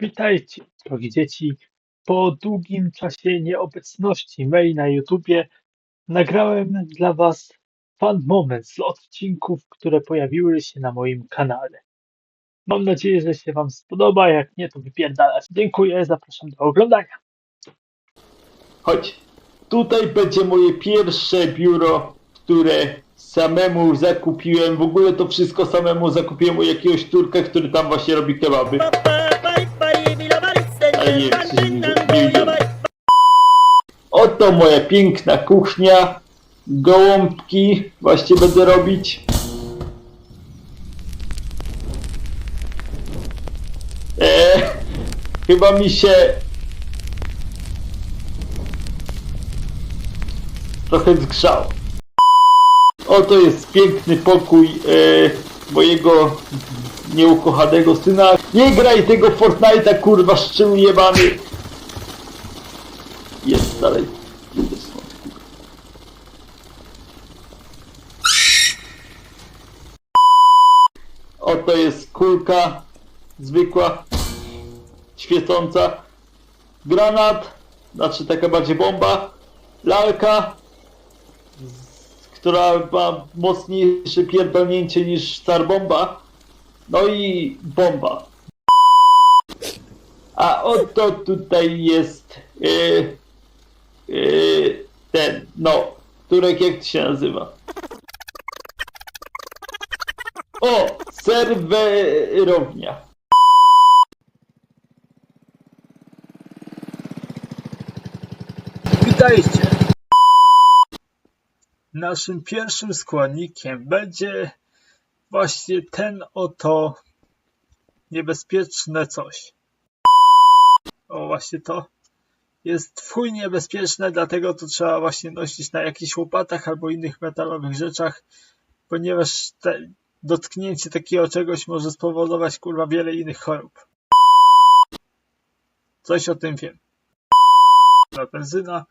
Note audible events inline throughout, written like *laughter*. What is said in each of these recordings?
Witajcie, drogie dzieci. Po długim czasie nieobecności mej na YouTubie nagrałem dla Was fan moment z odcinków, które pojawiły się na moim kanale. Mam nadzieję, że się Wam spodoba, jak nie to wypierdalać. Dziękuję, zapraszam do oglądania. Chodź. Tutaj będzie moje pierwsze biuro, które samemu zakupiłem. W ogóle to wszystko samemu zakupiłem u jakiegoś turka, który tam właśnie robi kebaby. Ale nie. Oto moja piękna kuchnia. Gołąbki właśnie będę robić. Eee, chyba mi się trochę zgrzał. Oto jest piękny pokój e, mojego nieukochanego syna. Nie graj tego Fortnite'a, kurwa, szczył jebany. Jest dalej. Oto jest kulka zwykła, świecąca. Granat, znaczy taka bardziej bomba. Lalka, która ma mocniejsze pierdolnięcie niż star bomba. No i bomba. A oto tutaj jest yy, yy, ten, no, Turek jak to się nazywa? O, serwerownia. Witajcie. Naszym pierwszym składnikiem będzie właśnie ten oto niebezpieczne coś. O, właśnie to. Jest chuj niebezpieczne, dlatego to trzeba właśnie nosić na jakichś łopatach albo innych metalowych rzeczach, ponieważ te, dotknięcie takiego czegoś może spowodować kurwa wiele innych chorób. Coś o tym wiem. Na benzyna,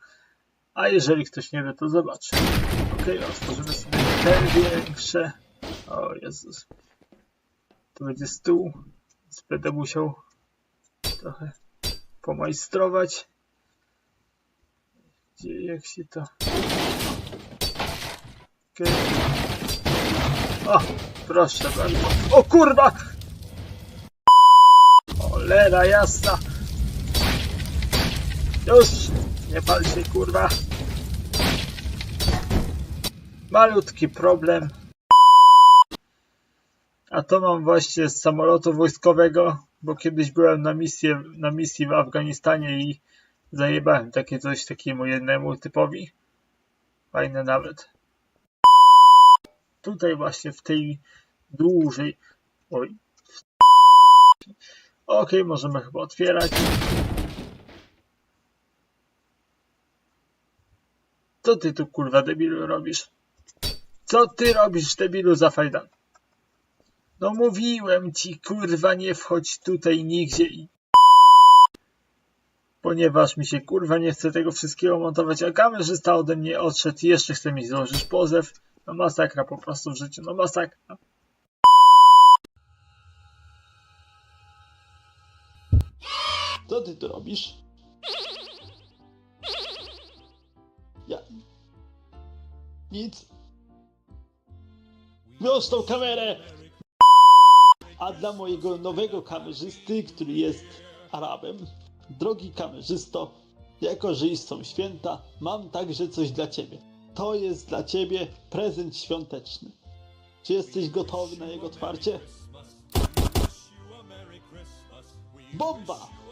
a jeżeli ktoś nie wie, to zobaczy. Ok, otworzymy sobie te większe. O Jezus. To będzie stół, więc będę musiał trochę pomajstrować. Gdzie, jak się to... Okej. O, proszę bardzo. O kurwa! Cholera jasna! Już! Nie pal się, kurwa! Malutki problem. A to mam właśnie z samolotu wojskowego, bo kiedyś byłem na, misję, na misji w Afganistanie i zajebałem takie coś takiemu jednemu typowi. Fajne nawet. Tutaj właśnie w tej dłużej... Oj. Okej, możemy chyba otwierać. Co ty tu kurwa debilu robisz? Co ty robisz debilu za fajdan? No mówiłem ci kurwa nie wchodź tutaj nigdzie i... Ponieważ mi się kurwa nie chce tego wszystkiego montować, a kamerzysta ode mnie odszedł i jeszcze chce mi złożyć pozew. No masakra po prostu w życiu, no masakra. Co ty tu robisz? Ja... Nic. Wyłącz tą kamerę! A dla mojego nowego kamerzysty, który jest Arabem, drogi kamerzysto, jako że są święta, mam także coś dla ciebie. To jest dla ciebie prezent świąteczny. Czy jesteś gotowy na jego otwarcie? Bomba!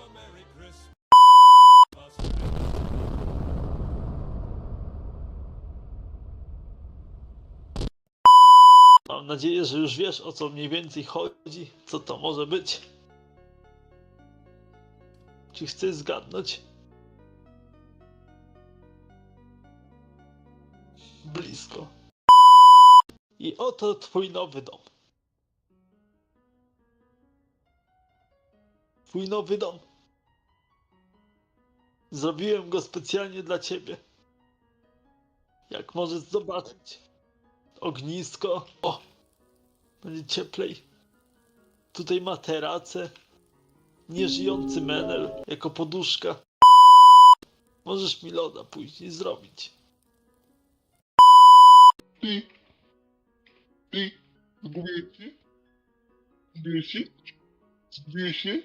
Mam nadzieję, że już wiesz o co mniej więcej chodzi, co to może być. Czy chcesz zgadnąć? Blisko. I oto twój nowy dom. Twój nowy dom. Zrobiłem go specjalnie dla ciebie. Jak możesz zobaczyć. Ognisko. O! Będzie cieplej. Tutaj materace. nieżyjący menel jako poduszka. Możesz mi loda później zrobić. Ty. Ty. Zgubiłeś się? Zgubiłeś się? Zgubiłeś się?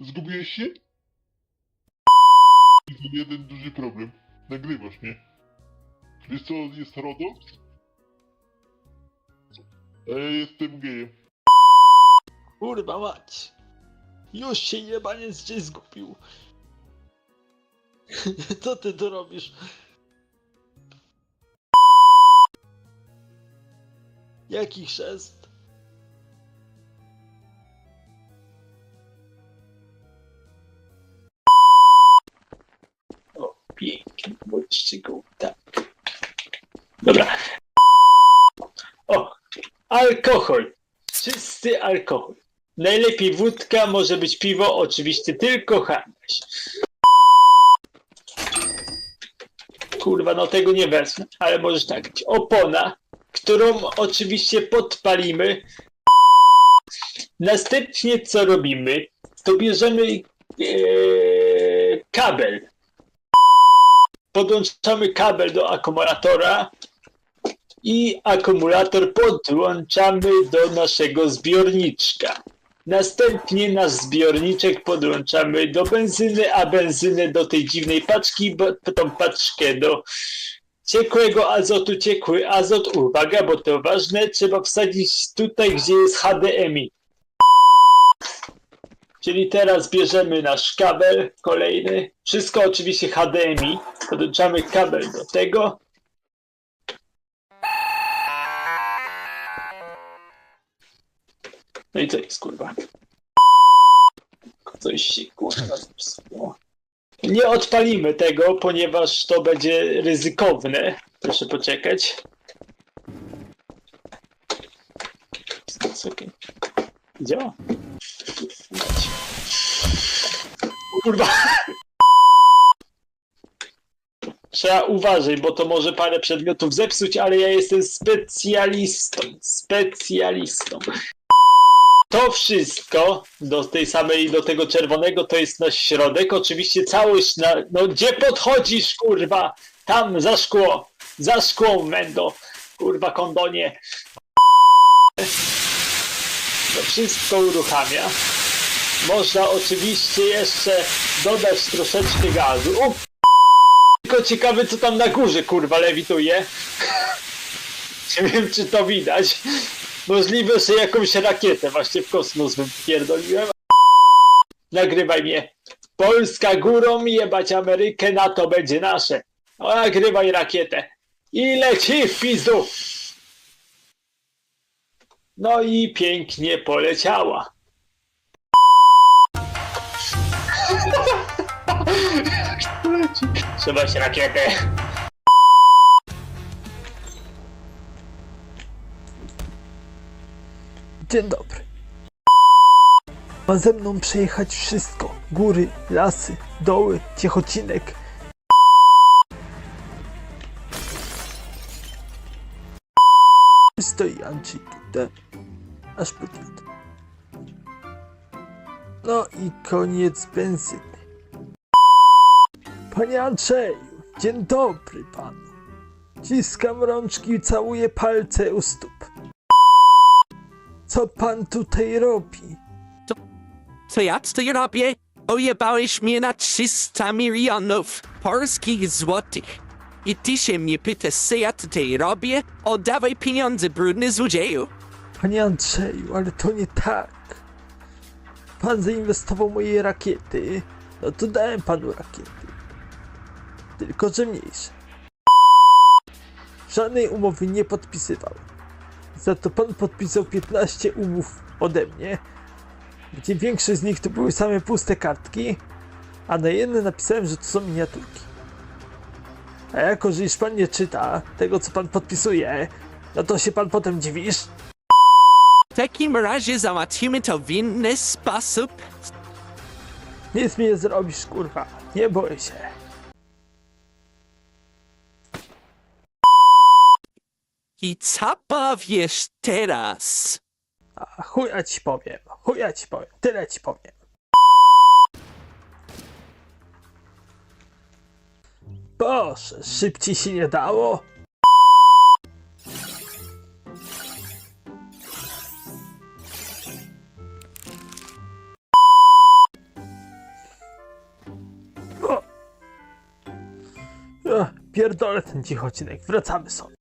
Zgubiłeś się? Jeden duży problem. Nagrywasz mnie. Wiesz co jest RODO? Jestem gejem. Kurwa mać. Już się jebaniec gdzieś zgubił. *laughs* Co ty tu robisz? Jaki chrzest? O, pięknie, bądźcie go, tak. Dobra. Alkohol. Czysty alkohol. Najlepiej wódka, może być piwo, oczywiście tylko handlarz. Kurwa, no tego nie wezmę, ale możesz tak. Opona, którą oczywiście podpalimy. Następnie co robimy? To bierzemy e, kabel podłączamy kabel do akumulatora i akumulator podłączamy do naszego zbiorniczka. Następnie nasz zbiorniczek podłączamy do benzyny, a benzynę do tej dziwnej paczki, bo tą paczkę do ciekłego azotu. Ciekły azot, uwaga, bo to ważne, trzeba wsadzić tutaj, gdzie jest HDMI. Czyli teraz bierzemy nasz kabel kolejny. Wszystko oczywiście HDMI. Podłączamy kabel do tego. No i co jest kurwa? Coś się kurwa zepsuło. Nie odpalimy tego, ponieważ to będzie ryzykowne. Proszę poczekać. Okej. Działa. Kurwa. Trzeba uważać, bo to może parę przedmiotów zepsuć, ale ja jestem specjalistą. Specjalistą. To wszystko do tej samej, do tego czerwonego to jest nasz środek. Oczywiście całość na. No gdzie podchodzisz, kurwa? Tam za szkło. Za szkło, Mendo. Kurwa, kondonie. To wszystko uruchamia. Można oczywiście jeszcze dodać troszeczkę gazu. O, tylko ciekawe co tam na górze kurwa lewituje. *laughs* Nie wiem czy to widać. Możliwe, że jakąś rakietę właśnie w kosmos wypierdoliłem. Nagrywaj mnie. Polska górą jebać Amerykę, na to będzie nasze. O, nagrywaj rakietę. I leci w pizdu. No i pięknie poleciała. *laughs* Trzeba się rakietę. Dzień dobry. Ma ze mną przejechać wszystko. Góry, lasy, doły, ciechocinek. Stoi Andrzej tutaj. Aż podjadę. No i koniec benzyny. Panie Andrzeju, dzień dobry panu. Ciskam rączki i całuję palce u stóp. Co pan tutaj robi? Co ja tutaj robię? Ojebałeś mnie na 300 milionów polskich złotych. I ty się mnie pytasz, co ja tutaj robię? Oddawaj pieniądze, brudny złodzieju. Panie Andrzeju, ale to nie tak. Pan zainwestował moje rakiety. No to dałem panu rakiety. Tylko, że mniejsze. Żadnej umowy nie podpisywałem. Za to pan podpisał 15 umów ode mnie, gdzie większość z nich to były same puste kartki, a na jedne napisałem, że to są miniaturki. A jako, że już pan nie czyta tego, co pan podpisuje, no to się pan potem dziwisz, W takim razie załatwimy to w inny sposób. Nic mi nie zrobisz, kurwa. Nie boję się. I co powiesz teraz? A chuja ci powiem. O, ja ci powiem, tyle ci powiem. Boże, szybciej się nie dało. O. Pierdolę ten cichy odcinek, wracamy sobie.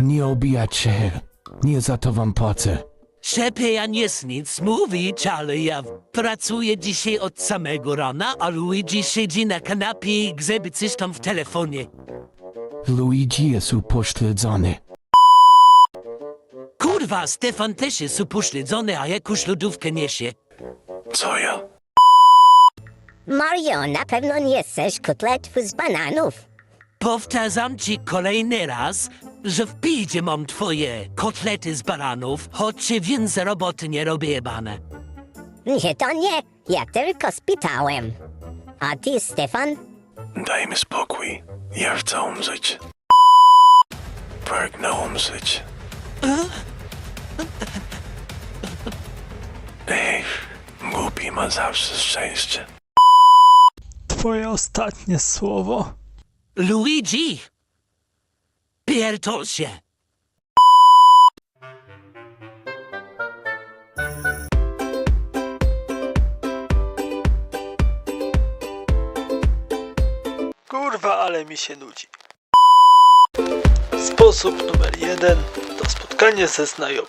Nie obijać się. Nie za to wam płacę. Żeby ja nie nic mówić, ale ja pracuję dzisiaj od samego rana, a Luigi siedzi na kanapie i grzebie coś tam w telefonie. Luigi jest upośledzony. Kurwa, Stefan też jest upośledzony, a jakąś lodówkę niesie. Co ja? Mario, na pewno nie chcesz kotletów z bananów. Powtarzam ci kolejny raz, że w pidzie mam twoje kotlety z baranów, choć się więcej roboty nie robię jebane. Nie, to nie. Ja tylko spytałem. A ty, Stefan? Daj mi spokój. Ja chcę umrzeć. Pragnę umrzeć. Ej, głupi ma zawsze szczęście. Twoje ostatnie słowo. Luigi! Pierdol się! Kurwa, ale mi się nudzi. Sposób numer jeden to spotkanie ze znajomym.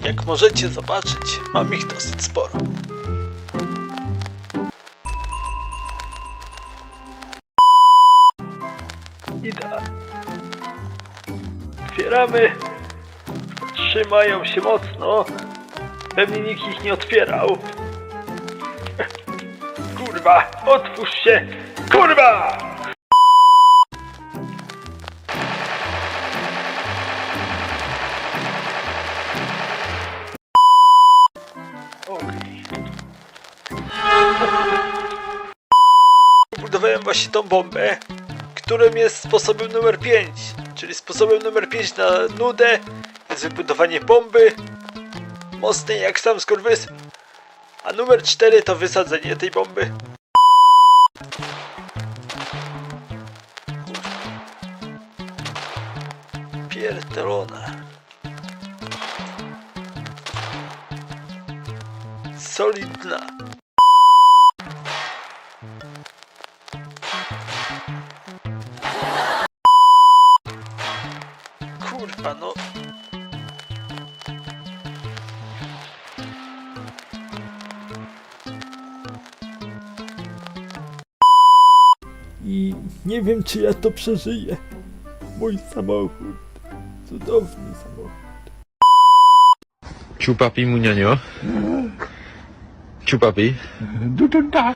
Jak możecie zobaczyć, mam ich dosyć sporo. Otwieramy. Trzymają się mocno. Pewnie nikt ich nie otwierał. *laughs* Kurwa, otwórz się! Kurwa! Budowałem właśnie tą bombę, którym jest sposobem numer 5, czyli sposobem numer 5 na nudę jest wybudowanie bomby mocnej jak sam skurwysyn. A numer 4 to wysadzenie tej bomby. Pierdolona. Solidna. Nie wiem, czy ja to przeżyję. Mój samochód. Cudowny samochód. Ciu papi Munianio. Ciu papi. Du, du, da.